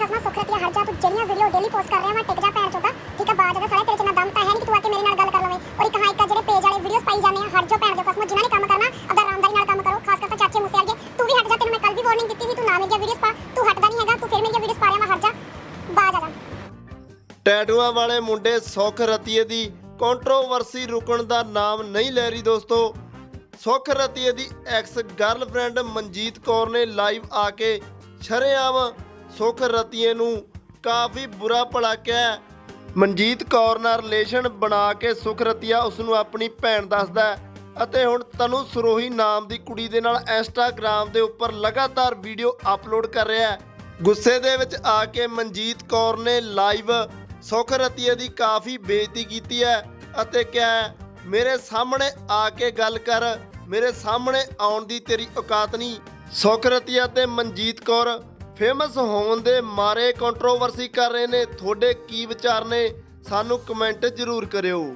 ਖਸਮਾ ਸੁਖਰਤੀਆ ਹਟ ਜਾ ਤੂੰ ਜਿਹੜੀਆਂ ਵੀਡੀਓ ਡੇਲੀ ਪੋਸਟ ਕਰ ਰਿਹਾ ਮੈਂ ਟਿਕ ਜਾ ਪੈਰ ਚੋਦਾ ਠੀਕ ਆ, ਬਾਜ ਦਾ ਸਾਲੇ ਤੇਰੇ ਚ ਨਾ ਦਮ ਤਾਂ ਹੈ ਨਹੀਂ ਕਿ ਤੂੰ ਆ ਕੇ ਮੇਰੇ ਨਾਲ ਗੱਲ ਕਰ ਲਵੇਂ। ਔਰ ਇੱਕ ਹਾਂ, ਇੱਕ ਜਿਹੜੇ ਪੇਜ ਵਾਲੇ ਵੀਡੀਓਸ ਪਾਈ ਜਾਂਦੇ ਆ, ਹਟ ਜਾ ਪੈਰ ਦੇ ਖਸਮਾ ਜਿਨ੍ਹਾਂ ਨੇ ਕੰਮ ਕਰਨਾ ਅਦਰ ਆਰਾਮਦਾਰੀ ਨਾਲ ਕੰਮ ਕਰੋ, ਖਾਸ ਕਰਕੇ ਚਾਚੇ ਮੁਸੇ ਵਾਲੇ ਤੂੰ ਵੀ ਹਟ ਜਾ, ਤੈਨੂੰ ਮੈਂ ਕੱਲ ਵੀ ਵਾਰਨਿੰਗ ਦਿੱਤੀ ਸੀ, ਤੂੰ ਨਾ ਮੇਰੀਆਂ ਵੀਡੀਓਸ ਪਾ। ਤੂੰ ਹਟਦਾ ਨਹੀਂ ਹੈਗਾ, ਤੂੰ ਫਿਰ ਮੇਰੀਆਂ ਵੀਡੀਓਸ ਪਾ ਰਿਹਾ ਮੈਂ ਹਟ ਜਾ। ਬਾਜ ਆ ਜਾ ਟੈਟੂਆਂ ਵਾਲੇ ਮੁੰਡੇ ਸੁਖ ਰਤੀਏ ਦੀ ਕੰਟਰੋਵਰਸੀ ਰੁਕਣ ਦਾ ਨਾਮ ਨਹੀਂ ਲੈ ਰਹੀ ਦੋਸਤੋ। ਸੁਖ ਰਤੀਏ ਦੀ ਐਕਸ ਗਰਲਫ੍ਰੈਂਡ ਮਨਜੀਤ ਕੌਰ ਨੇ ਲਾਈਵ ਆ ਕੇ ਸ਼ਰੇਆਮ ਸੁਖ ਰਤੀਏ ਨੂੰ ਕਾਫੀ ਬੁਰਾ ਭਲਾ ਕਿਹਾ ਮਨਜੀਤ ਕੌਰ ਨਾਲ ਰਿਲੇਸ਼ਨ ਬਣਾ ਕੇ ਸੁਖ ਰਤੀਆ ਉਸ ਨੂੰ ਆਪਣੀ ਭੈਣ ਦੱਸਦਾ ਹੈ ਅਤੇ ਹੁਣ ਤਨੂ ਸਰੋਹੀ ਨਾਮ ਦੀ ਕੁੜੀ ਦੇ ਨਾਲ ਇੰਸਟਾਗ੍ਰam ਦੇ ਉੱਪਰ ਲਗਾਤਾਰ ਵੀਡੀਓ ਅਪਲੋਡ ਕਰ ਰਿਹਾ ਹੈ। ਗੁੱਸੇ ਦੇ ਵਿੱਚ ਆ ਕੇ ਮਨਜੀਤ ਕੌਰ ਨੇ ਲਾਈਵ ਸੁਖ ਰਤੀਏ ਦੀ ਕਾਫੀ ਬੇਇੱਜ਼ਤੀ ਕੀਤੀ ਹੈ ਅਤੇ ਕਿਹਾ ਮੇਰੇ ਸਾਹਮਣੇ ਆ ਕੇ ਗੱਲ ਕਰ, ਮੇਰੇ ਸਾਹਮਣੇ ਆਉਣ ਦੀ ਤੇਰੀ ਔਕਾਤ ਨਹੀਂ। ਸੁਖ ਰਤੀਆ ਤੇ ਮਨਜੀਤ ਕੌਰ ਫੇਮਸ ਹੋਣ ਦੇ ਮਾਰੇ ਕੰਟਰੋਵਰਸੀ ਕਰ ਰਹੇ ਨੇ। ਤੁਹਾਡੇ ਕੀ ਵਿਚਾਰ ਨੇ? ਸਾਨੂੰ ਕਮੈਂਟ ਜ਼ਰੂਰ ਕਰਿਓ।